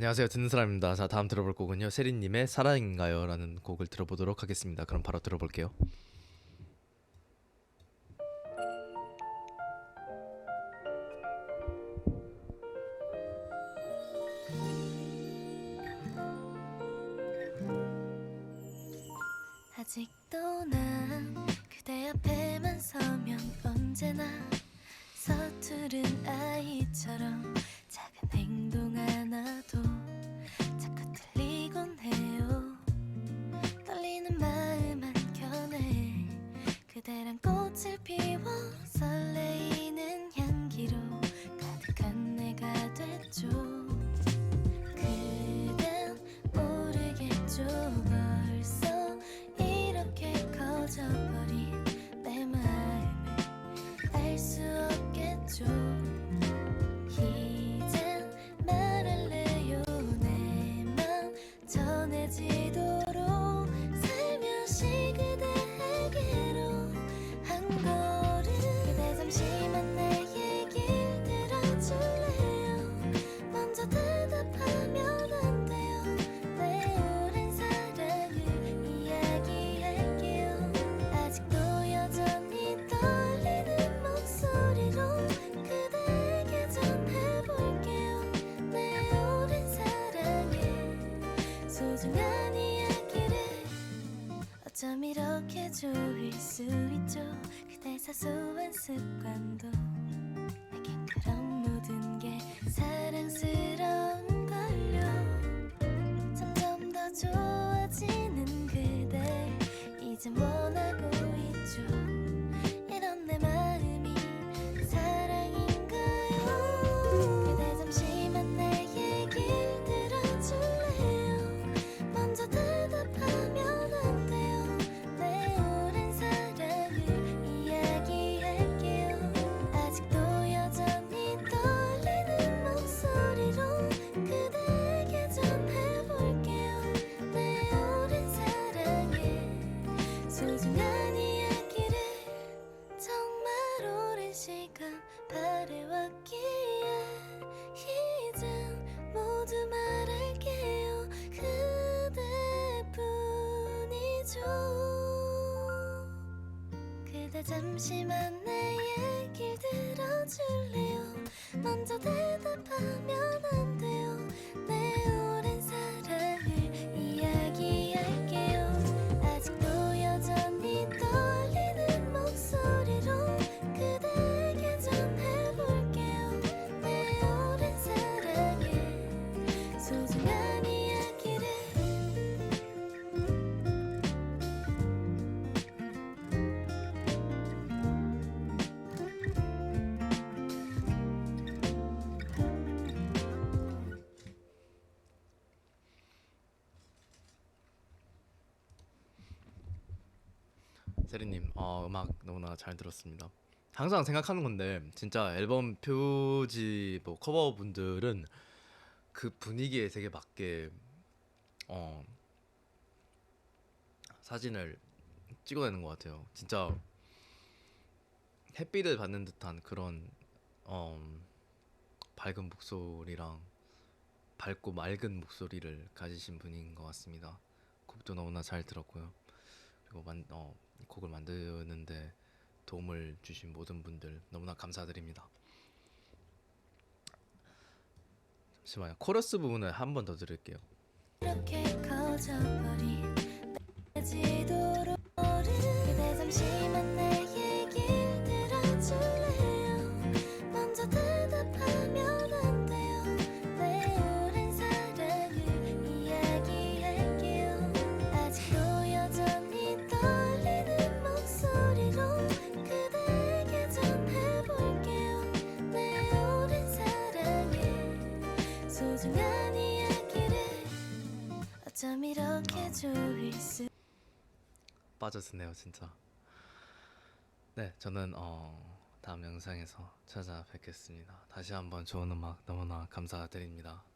안녕하세요. 듣는 사람입니다. 자 다음 들어볼 곡은요. 세린님의 사랑인가요? 라는 곡을 들어보도록 하겠습니다. 그럼 바로 들어볼게요. 아직도 난 그대 앞에만 서면 언제나 서투른 아이처럼 작은 행동 하나도 떨리는 마음 한켠에 그대란 꽃을 피워 설레이는 향기로 가득한 내가 됐죠. 그댄 모르겠죠. 벌써 이렇게 커져버린 내 마음을 알 수 없겠죠. 이젠 말할래요. 내맘 전해지 사소한 습관도 시간 바래왔기에 이젠 모두 말할게요. 그대뿐이죠. 그대 잠시만 내 얘길 들어줄래요 세린님 어, 음악 너무나 잘 들었습니다. 항상 생각하는 건데 진짜 앨범 표지 뭐 커버 분들은 그 분위기에 되게 맞게 어 사진을 찍어내는 것 같아요. 진짜 햇빛을 받는 듯한 그런 어 밝은 목소리랑 밝고 맑은 목소리를 가지신 분인 것 같습니다. 곡도 너무나 잘 들었고요. 그리고 만, 어, 이 곡을 만드는데 도움을 주신 모든 분들 너무나 감사드립니다. 잠시만요. 코러스 부분을 한 번 더 들을게요. 빠져드네요, 진짜. 네, 저는 어, 다음 영상에서 찾아뵙겠습니다. 다시 한번 좋은 음악 너무나 감사드립니다.